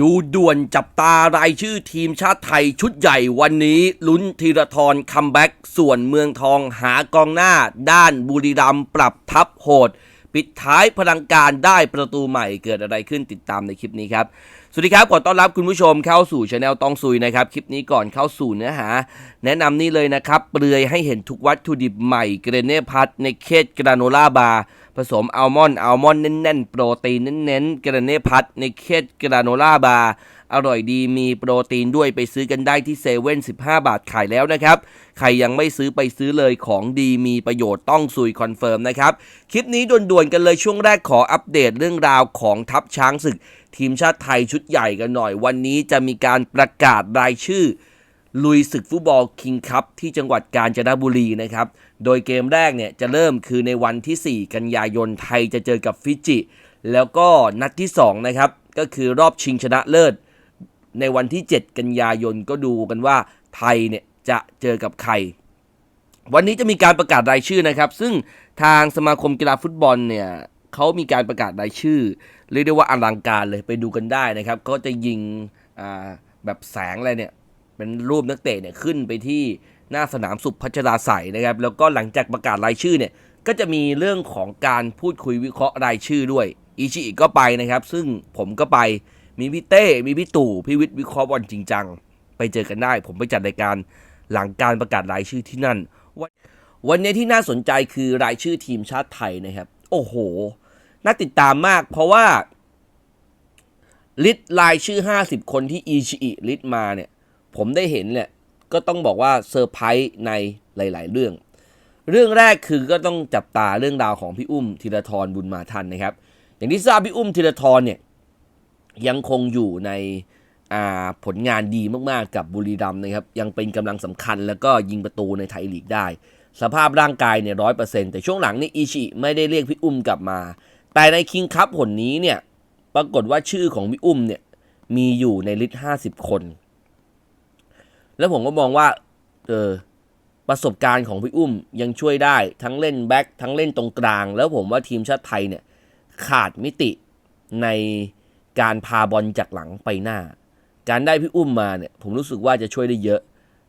ดูด่วนจับตารายชื่อทีมชาติไทยชุดใหญ่วันนี้ลุ้นธีรทรคัมแบ็กส่วนเมืองทองหากองหน้า ด้านบุรีรัมปรับทับโหด ปิดท้ายพลังการได้ประตูใหม่เกิดอะไรขึ้นติดตามในคลิปนี้ครับ สวัสดีครับขอต้อนรับคุณผู้ชมเข้าสู่ช anel ตองซุยนะครับ คลิปนี้ก่อนเข้าสู่เนื้อหา แนะนำนี่เลยนะครับ เปลือยให้เห็นทุกวัตถุดิบใหม่เกรเน่พัทในเคสกราโนล่าบาร์ ผสมอัลมอนด์อัลมอนด์แน่นๆ โปรตีนเน้นๆกระเนพัทในเคสกราโนล่าบาร์อร่อยดีมีโปรตีนด้วยไปซื้อกันได้ที่เซเว่น15บาทขายแล้วนะครับ ใครยังไม่ซื้อไปซื้อเลยของดีมีประโยชน์ต้องซุยคอนเฟิร์มนะครับ คลิปนี้ด่วนๆกันเลยช่วงแรกขออัปเดตเรื่องราวของทัพช้างศึก ทีมชาติไทยชุดใหญ่กันหน่อยวันนี้จะมีการประกาศรายชื่อ ลุยศึกฟุตบอลคิงคัพที่จังหวัดกาญจนบุรีนะครับ โดยเกมแรกเนี่ยจะเริ่มคือในวันที่ 4 กันยายนไทยจะเจอกับฟิจิ แล้วก็นัดที่2นะครับก็คือรอบชิงชนะเลิศ ในวันที่ 7 กันยายนก็ดูกันว่าไทยเนี่ยจะเจอกับใคร วันนี้จะมีการประกาศรายชื่อนะครับ ซึ่งทางสมาคมกีฬาฟุตบอลเนี่ยเขามีการประกาศรายชื่อ เรียกได้ว่าอลังการเลยไปดูกันได้นะครับ ก็จะยิงแบบแสงอะไรเนี่ย เป็นรูปนักเตะเนี่ยขึ้นไปที่หน้าสนามสุพัชราใสนะครับ แล้วก็หลังจากประกาศรายชื่อเนี่ยก็จะมีเรื่องของการพูดคุยวิเคราะห์รายชื่อด้วยอิชิอิก็ไปนะครับ ซึ่งผมก็ไปมีพี่เต้ มีพี่ตู่พี่วิทย์วิเคราะห์บอลจริงจังไปเจอกันได้ ผมไปจัดรายการหลังการประกาศรายชื่อที่นั่น วันวันนี้ที่น่าสนใจคือรายชื่อทีมชาติไทยนะครับ โอ้โห น่าติดตามมาก เพราะว่าลิสต์รายชื่อ 50 คนที่อีชิอิลิสต์มาเนี่ย ผมได้เห็นเนี่ยก็ต้องบอกว่าเซอร์ไพรส์ในหลาย ๆ เรื่อง เรื่องแรกคือก็ต้องจับตาเรื่องราวของพี่อุ้มธีรทรบุญมาทันนะครับ อย่างที่ทราบพี่อุ้มธีรทรเนี่ยยังคงอยู่ในผลงานดีมากๆกับบุรีรัมย์นะครับ ยังเป็นกำลังสำคัญแล้วก็ยิงประตูในไทยลีกได้ สภาพร่างกายเนี่ยร้อยเปอร์เซ็นต์แต่ช่วงหลังนี่อิชิไม่ได้เรียกพี่อุ้มกลับมา แต่ในคิงคัพผลนี้เนี่ยปรากฏว่าชื่อของพี่อุ้มเนี่ยมีอยู่ในลิสต์ห้าสิบคน แล้วผมก็มองว่า เออ ประสบการณ์ของพี่อุ้มยังช่วยได้ทั้งเล่นแบ็คทั้งเล่นตรงกลาง แล้วผมว่าทีมชาติไทยเนี่ย ขาดมิติในการพาบอลจากหลังไปหน้า การได้พี่อุ้มมาเนี่ย ผมรู้สึกว่าจะช่วยได้เยอะ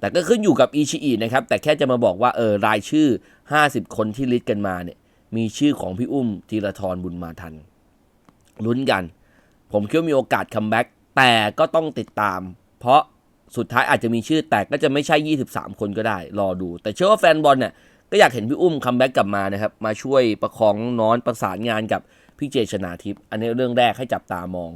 แต่ก็ขึ้นอยู่กับอีชิอินะครับ แต่แค่จะมาบอกว่าเออรายชื่อ 50 คนที่ลิสต์กันมาเนี่ย มีชื่อของพี่อุ้มธีรทรบุญมาทันลุ้นกัน ผมคิดว่ามีโอกาสคัมแบ็กแต่ก็ต้องติดตาม เพราะ สุดท้ายอาจจะมีชื่อแต่ก็จะไม่ใช่ 23 คนก็ได้ รอดู แต่เชื่อว่าแฟนบอลเนี่ยก็อยากเห็นพี่อุ้มคัมแบ็กกลับมานะครับ มาช่วยประคองน้อนประสานงานกับพี่เจชนาทิพย์อันนี้เรื่องแรกให้จับตามอง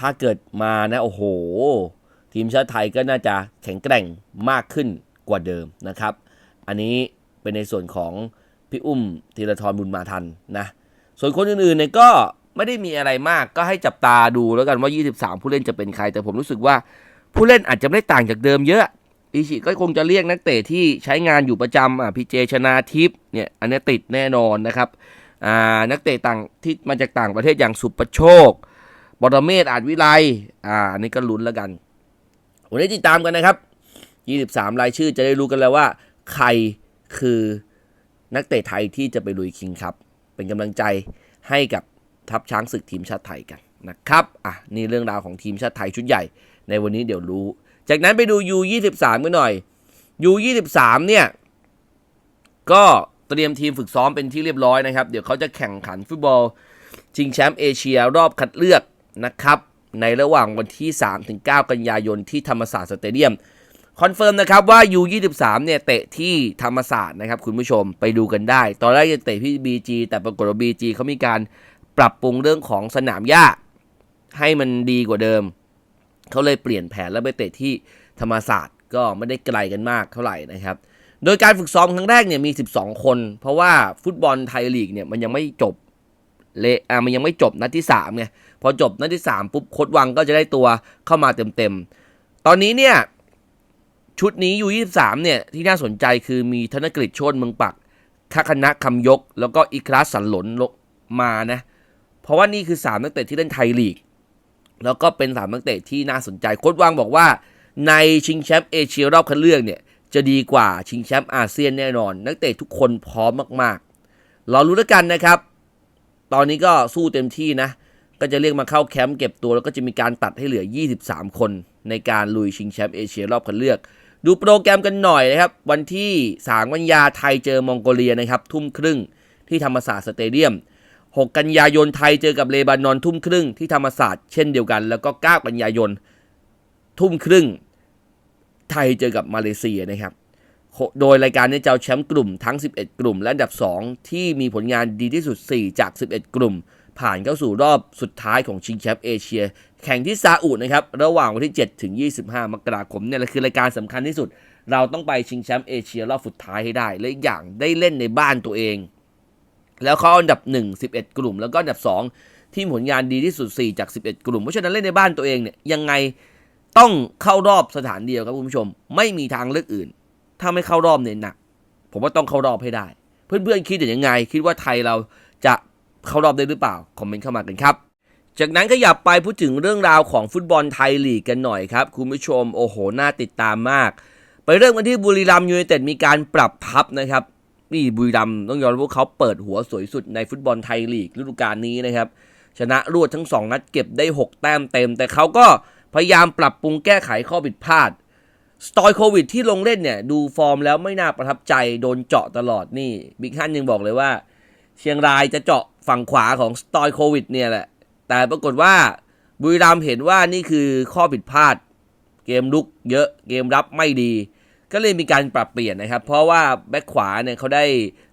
ถ้าเกิดมานะโอ้โห ทีมชาติไทยก็น่าจะแข็งแกร่งมากขึ้นกว่าเดิมนะครับ อันนี้เป็นในส่วนของพี่อุ้มธีรทรบุญมาทันนะ ส่วนคนอื่นๆเนี่ยก็ไม่ได้มีอะไรมากก็ให้จับตาดูแล้วกันว่า 23 ผู้เล่นจะเป็นใคร แต่ผมรู้สึกว่า ผู้เล่นอาจจะไม่ได้ต่างจากเดิมเยอะอิชิก็คงจะเรียกนักเตะที่ใช้งานอยู่ประจำอะพีเจชนาทิพย์เนี่ยอันนี้ติดแน่นอนนะครับอ่านักเตะต่างที่มาจากต่างประเทศอย่างสุประโชค บอรเมศอาจวิไลอ่าอันนี้ก็ลุ้นแล้วกัน วันนี้ติดตามกันนะครับ 23 รายชื่อจะได้รู้กันแล้วว่า ใครคือนักเตะไทยที่จะไปลุยคิงครับ เป็นกำลังใจให้กับทัพช้างศึกทีมชาติไทยกันนะครับ อะ นี่เรื่องราวของทีมชาติไทยชุดใหญ่ ในวันนี้เดี๋ยวรู้ จากนั้นไปดู U23 กันหน่อย U23 เนี่ย ก็เตรียมทีมฝึกซ้อมเป็นที่เรียบร้อยนะครับ เดี๋ยวเขาจะแข่งขันฟุตบอลชิงแชมป์เอเชียรอบคัดเลือกนะครับ ในระหว่างวันที่ 3-9 กันยายนที่ธรรมศาสตร์สเตเดียมคอนเฟิร์มนะครับว่า U23 เนี่ยเตะที่ธรรมศาสตร์นะครับคุณผู้ชมไปดูกันได้ ตอนแรกจะเตะที่ BG แต่ปรากฏว่า BG เขามีการปรับปรุงเรื่องของสนามหญ้าให้มันดีกว่าเดิม เขาเลยเปลี่ยนแผนแล้วไปเตะที่ธรรมศาสตร์ก็ไม่ได้ไกลกันมากเท่าไหร่นะครับ โดยการฝึกซ้อมครั้งแรกเนี่ยมี 12 คน เพราะว่าฟุตบอลไทยลีกเนี่ยมันยังไม่จบเละอะมันยังไม่จบนัดที่3ไงพอจบนัดที่ 3 ปุ๊บโคดวังก็จะได้ตัวเข้ามาเต็มๆ ตอนนี้เนี่ยชุดนี้อยู่23เนี่ยที่น่าสนใจคือมีธนกฤษโชนเมืองปักคคณะคำยก แล้วก็อีคลาสสันหลนลงมานะ เพราะว่านี่คือ 3 นักเตะที่เล่นไทยลีก แล้วก็เป็น3นักเตะที่น่าสนใจโค้ดวังบอกว่า ในชิงแชมป์เอเชียรอบคัดเลือกเนี่ยจะดีกว่าชิงแชมป์อาเซียนแน่นอน นักเตะทุกคนพร้อมมากๆรอรู้แล้วกันนะครับ ตอนนี้ก็สู้เต็มที่นะ ก็จะเรียกมาเข้าแคมป์เก็บตัวแล้วก็จะมีการตัดให้เหลือ 23 คนในการลุยชิงแชมป์เอเชียรอบคัดเลือก ดูโปรแกรมกันหน่อยนะครับ วันที่ 3 กันยาไทยเจอมองโกเลียนะครับ ทุ่มครึ่งที่ธรรมศาสตร์สเตเดียม 6 กันยายนไทยเจอกับเลบานอนทุ่มครึ่งที่ธรรมศาสตร์เช่นเดียวกัน แล้วก็ 9 กันยายนทุ่มครึ่ง ไทยเจอกับมาเลเซียนะครับ โดยรายการนี้จะเอาแชมป์กลุ่มทั้ง 11 กลุ่ม และอันดับ 2 ที่มีผลงานดีที่สุด 4 จาก 11 กลุ่ม ผ่านเข้าสู่รอบสุดท้ายของชิงแชมป์เอเชีย แข่งที่ซาอุนะครับ ระหว่างวันที่ 7 ถึง 25 มกราคมเนี่ยแหละคือรายการสำคัญที่สุด เราต้องไปชิงแชมป์เอเชียรอบสุดท้ายให้ได้ และอีกอย่างได้เล่นในบ้านตัวเอง แล้วเขาอันดับ 1 11 กลุ่ม แล้วก็อันดับ 2 ที่ผลงานดีที่สุด 4 จาก 11 กลุ่ม เพราะฉะนั้นเล่นในบ้านตัวเองเนี่ยยังไงต้องเข้ารอบสถานเดียวครับคุณผู้ชม ไม่มีทางเลือกอื่น ถ้าไม่เข้ารอบเนี่ยหนักผมว่าต้องเข้ารอบให้ได้ เพื่อนๆคิดอย่างยังไง คิดว่าไทยเราจะเข้ารอบได้หรือเปล่าคอมเมนต์เข้ามากันครับ จากนั้นก็อยากไปพูดถึงเรื่องราวของฟุตบอลไทยลีกกันหน่อยครับคุณผู้ชมโอ้โหน่าติดตามมาก ไปเริ่มกันที่บุรีรัมย์ยูไนเต็ดมีการปรับทัพนะครับ นี่บุรีรัมต้องยอมรับว่าเขาเปิดหัวสวยสุดในฟุตบอลไทยลีกฤดูกาลนี้นะครับ ชนะรวดทั้ง 2 นัดเก็บได้ 6 แต้มเต็ม แต่เขาก็พยายามปรับปรุงแก้ไขข้อผิดพลาดสตอยโควิดที่ลงเล่นเนี่ย ดูฟอร์มแล้วไม่น่าประทับใจโดนเจาะตลอดนี่บิ๊กฮันยังบอกเลยว่า เชียงรายจะเจาะฝั่งขวาของสตอยโควิดเนี่ยแหละ แต่ปรากฏว่าบุรีรัมเห็นว่านี่คือข้อผิดพลาด เกมลุกเยอะเกมรับไม่ดี ก็เลยมีการปรับเปลี่ยนนะครับ เพราะว่าแบ็คขวาเนี่ยเขาได้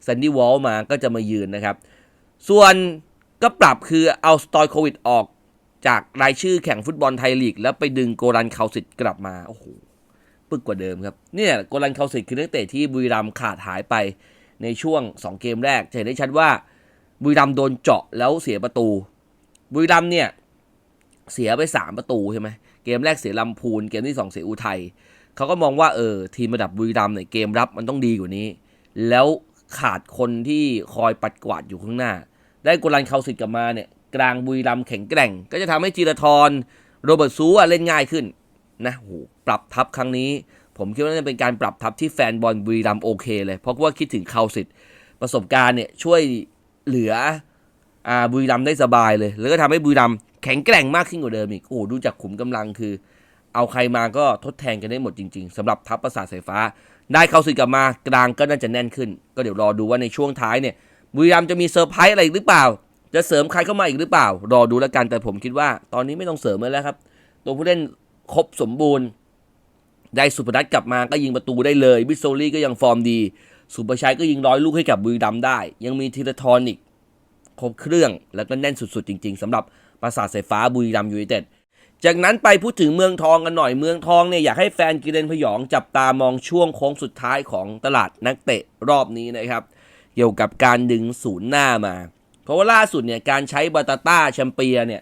ซันดี้วอลมาก็จะมายืนนะครับ ส่วนก็ปรับคือเอาสตอยโควิดออกจากรายชื่อแข่งฟุตบอลไทยลีก แล้วไปดึงโกรันเคาสิตกลับมาโอ้โหปึกกว่าเดิมครับเนี่ยโกลันเคาสิตคือนักเตะที่บุรีรัมขาดหายไปในช่วง 2 เกมแรกจะเห็นได้ชัดว่าบุรีรัมโดนเจาะแล้วเสียประตู บุรีรัมเนี่ยเสียไป 3 ประตูใช่ไหมเกมแรกเสียลำพูนเกมที่ 2 เสียอุทัย เขาก็มองว่าเออทีมระดับบุรีรัมย์เนี่ยเกมรับมันต้องดีกว่านี้ แล้วขาดคนที่คอยปัดกวาดอยู่ข้างหน้า ได้โกลันเคาสิตกลับมาเนี่ยกลางบุรีรัมย์แข็งแกร่ง ก็จะทำให้จีรทรโรเบิร์ตซูอะเล่นง่ายขึ้นนะโหปรับทัพครั้งนี้ ผมคิดว่าน่าจะเป็นการปรับทัพที่แฟนบอลบุรีรัมย์โอเคเลย เพราะว่าคิดถึงเขาสิทธิ์ประสบการณ์เนี่ยช่วยเหลืออ่าบุรีรัมย์ได้สบายเลย แล้วก็ทำให้บุรีรัมย์แข็งแกร่งมากขึ้นกว่าเดิมอีกโอ้ดูจากขุมกำลังคือ เอาใครมาก็ทดแทนกันได้หมดจริงๆสำหรับทัพประสาทสายฟ้า ได้เข้าสิทธิ์กลับมากลางก็น่าจะแน่นขึ้น ก็เดี๋ยวรอดูว่าในช่วงท้ายเนี่ยบุรีรัมจะมีเซอร์ไพรส์อะไรอีกหรือเปล่า จะเสริมใครเข้ามาอีกหรือเปล่า รอดูแล้วกันแต่ผมคิดว่า ตอนนี้ไม่ต้องเสริมแล้วครับ ตัวผู้เล่นครบสมบูรณ์ ได้สุพนัทกลับมาก็ยิงประตูได้เลยบิโซลี่ก็ยังฟอร์มดี สุประชัยก็ยิงร้อยลูกให้กับบุรีรัมได้ ยังมีธีรทรอีกครบเครื่องแล้วก็แน่นสุดๆ จริง ๆสำหรับปราสาทสายฟ้าบุรีรัมย์ยูไนเต็ด จากนั้นไปพูดถึงเมืองทองกันหน่อยเมืองทองเนี่ยอยากให้แฟนกิเลนพยองจับตามองช่วงโค้งสุดท้ายของตลาดนักเตะรอบนี้นะครับ เกี่ยวกับการดึงศูนย์หน้ามา เพราะว่าล่าสุดเนี่ยการใช้บาตาต้าแชมเปียเนี่ย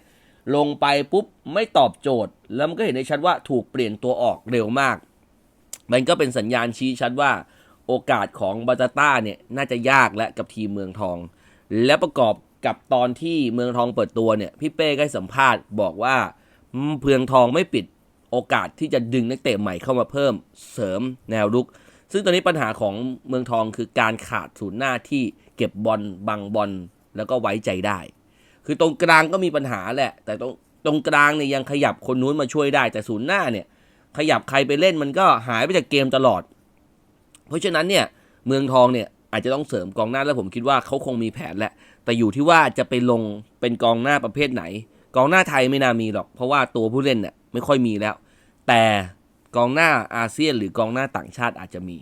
ลงไปปุ๊บไม่ตอบโจทย์ แล้วมันก็เห็นได้ชัดว่าถูกเปลี่ยนตัวออกเร็วมาก มันก็เป็นสัญญาณชี้ชัดว่าโอกาสของบาตาต้าเนี่ยน่าจะยากและกับทีมเมืองทอง และประกอบกับตอนที่เมืองทองเปิดตัวเนี่ยพี่เป้ก็ให้สัมภาษณ์บอกว่า เพืองทองไม่ปิดโอกาสที่จะดึงนักเตะใหม่เข้ามาเพิ่มเสริมแนวรุก ซึ่งตอนนี้ปัญหาของเมืองทองคือการขาดศูนย์หน้าที่เก็บบอลบังบอลแล้วก็ไว้ใจได้ คือตรงกลางก็มีปัญหาแหละ แต่ตรงตรงกลางเนี่ยยังขยับคนนู้นมาช่วยได้ แต่ศูนย์หน้าเนี่ย ขยับใครไปเล่นมันก็หายไปจากเกมตลอด เพราะฉะนั้นเนี่ยเมืองทองเนี่ยอาจจะต้องเสริมกองหน้าแล้วผมคิดว่าเขาคงมีแผนแหละ แต่อยู่ที่ว่าจะไปลงเป็นกองหน้าประเภทไหน กองหน้าไทยไม่น่ามีหรอก เพราะว่าตัวผู้เล่นเนี่ยไม่ค่อยมีแล้ว แต่กองหน้าอาเซียนหรือกองหน้าต่างชาติอาจจะมี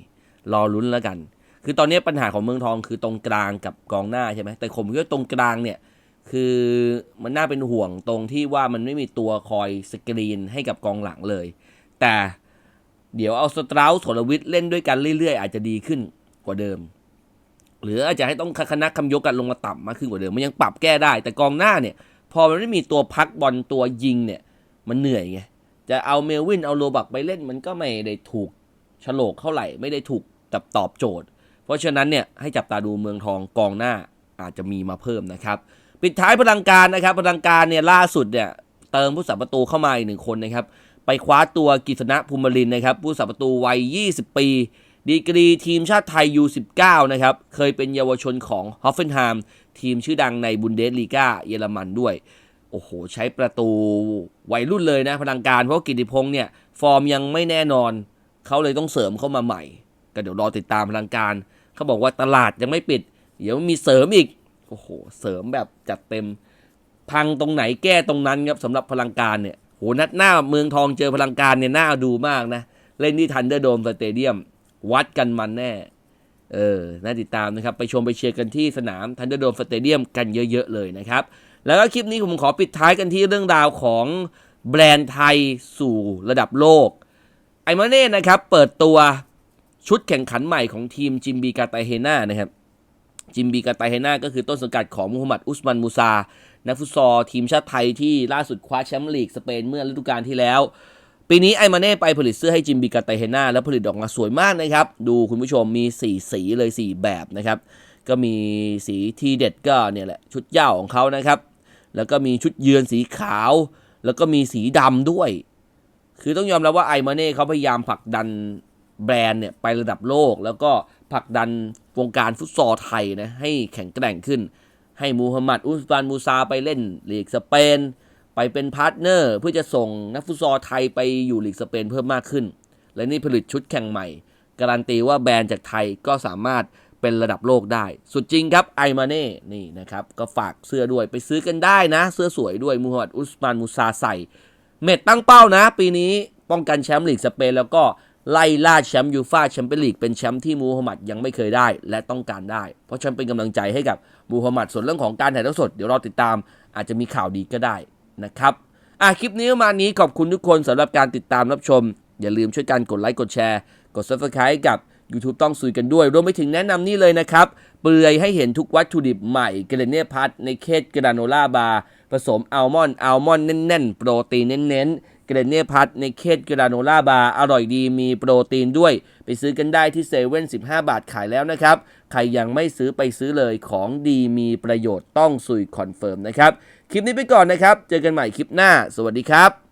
รอลุ้นแล้วกัน คือตอนนี้ปัญหาของเมืองทองคือตรงกลางกับกองหน้าใช่ไหมแต่ผมคิดว่าตรงกลางเนี่ยคือมันน่าเป็นห่วงตรงที่ว่ามันไม่มีตัวคอยสกรีนให้กับกองหลังเลย แต่เดี๋ยวเอาสตราวสรวิทเล่นด้วยกันเรื่อยๆ อาจจะดีขึ้นกว่าเดิม หรืออาจจะให้ต้องคณะคำยกกันลงมาต่ำมากขึ้นกว่าเดิม มันยังปรับแก้ได้ แต่กองหน้าเนี่ย พอมันไม่มีตัวพักบอลตัวยิงเนี่ย มันเหนื่อยไง จะเอาเมลวินเอาโรบักไปเล่นมันก็ไม่ได้ถูกโฉลกเท่าไหร่ไม่ได้ถูกตับตอบโจทย์ เพราะฉะนั้นเนี่ยให้จับตาดูเมืองทองกองหน้าอาจจะมีมาเพิ่มนะครับ ปิดท้ายพลังการนะครับพลังการเนี่ยล่าสุดเนี่ยเติมผู้สับประตูเข้ามาอีกหนึ่งคนนะครับไปคว้าตัวกิษณะภูมิลินนะครับ ผู้สับประตูวัย 20 ปี ดีกรีทีมชาติไทย U19 นะครับ เคยเป็นเยาวชนของฮอฟเฟนไฮม์ ทีมชื่อดังในบุนเดสลีกาเยอรมันด้วย โอ้โห ใช้ประตูวัยรุ่นเลยนะพลังการ เพราะกิติพงษ์เนี่ยฟอร์มยังไม่แน่นอน เขาเลยต้องเสริมเข้ามาใหม่ ก็เดี๋ยวรอติดตามพลังการ เขาบอกว่าตลาดยังไม่ปิด เดี๋ยวมีเสริมอีก โอ้โห เสริมแบบจัดเต็ม พังตรงไหนแก้ตรงนั้นครับสำหรับพลังการเนี่ยโหนัดหน้าเมืองทองเจอพลังการเนี่ยน่าดูมากนะ เล่นที่ทันเดอร์โดมสเตเดียม วัดกันมันแน่ เออ น่าติดตามนะครับ ไปชมไปเชียร์กันที่สนามทันเดอร์โดมสเตเดียมกันเยอะ ๆ เลยนะครับ แล้วก็คลิปนี้ผมขอปิดท้ายกันที่เรื่องราวของแบรนด์ไทยสู่ระดับโลก ไอมาเน่นะครับ เปิดตัวชุดแข่งขันใหม่ของทีมจิมบีกาตาเฮนานะครับ จิมบีกาตาเฮนาก็คือต้นสังกัดของมูฮัมหมัดอุสมันมูซา นักฟุตซอลทีมชาติไทยที่ล่าสุดคว้าแชมป์ลีกสเปนเมื่อฤดูกาลที่แล้ว ปีนี้ไอมาเน่ไปผลิตเสื้อให้จิมบีกาตเฮนาแล้วผลิตออกมาสวยมากนะครับ ดูคุณผู้ชมมี 4 สีเลย 4 แบบนะครับ ก็มีสีทีเด็ดก็เนี่ยแหละชุดเย้าของเขานะครับ แล้วก็มีชุดเยือนสีขาว แล้วก็มีสีดำด้วย คือต้องยอมรับว่าไอมาเน่เขาพยายามผลักดันแบรนด์เนี่ยไประดับโลก แล้วก็ผลักดันวงการฟุตซอลไทยนะให้แข็งแกร่งขึ้น ให้มูฮัมหมัดอุสบานมูซาไปเล่นลีกสเปน ไปเป็นพาร์ทเนอร์เพื่อจะส่งนักฟุตซอลไทยไปอยู่ลีกสเปนเพิ่มมากขึ้น และนี่ผลิตชุดแข่งใหม่ การันตีว่าแบรนด์จากไทยก็สามารถเป็นระดับโลกได้ สุดจริงครับไอมาเน่นี่นะครับ ก็ฝากเสื้อด้วยไปซื้อกันได้นะ เสื้อสวยด้วยมูฮัมหมัดอุสมานมูซาใส่ เม็ดตั้งเป้านะ ปีนี้ป้องกันแชมป์ลีกสเปนแล้วก็ไล่ล่าแชมป์ยูฟ่าแชมเปี้ยนลีกเป็นแชมป์ที่มูฮัมหมัดยังไม่เคยได้และต้องการได้ เพราะฉันเป็นกำลังใจให้กับมูฮัมหมัดส่วนเรื่องของการถ่ายทอดสดเดี๋ยวรอติดตามอาจจะมีข่าวดีก็ได้ นะครับอะคลิปนี้ประมาณนี้ขอบคุณทุกคนสำหรับการติดตามรับชม อย่าลืมช่วยกันกดไลค์กดแชร์กด subscribe กับ YouTube ต้องซุยกันด้วย รวมไปถึงแนะนำนี่เลยนะครับ เปลือยให้เห็นทุกวัตถุดิบใหม่เกรเนียพัทในเคสกราโนล่าบาร์ผสมอัลมอนด์อัลมอนด์แน่นๆ โปรตีนเน้นๆเกรเนียพัทในเคสกราโนล่าบาร์อร่อยดีมีโปรตีนด้วย ไปซื้อกันได้ที่เซเว่น15บาทขายแล้วนะครับ ใครยังไม่ซื้อไปซื้อเลยของดีมีประโยชน์ต้องซุยคอนเฟิร์มนะครับ คลิปนี้ไปก่อนนะครับ เจอกันใหม่คลิปหน้า สวัสดีครับ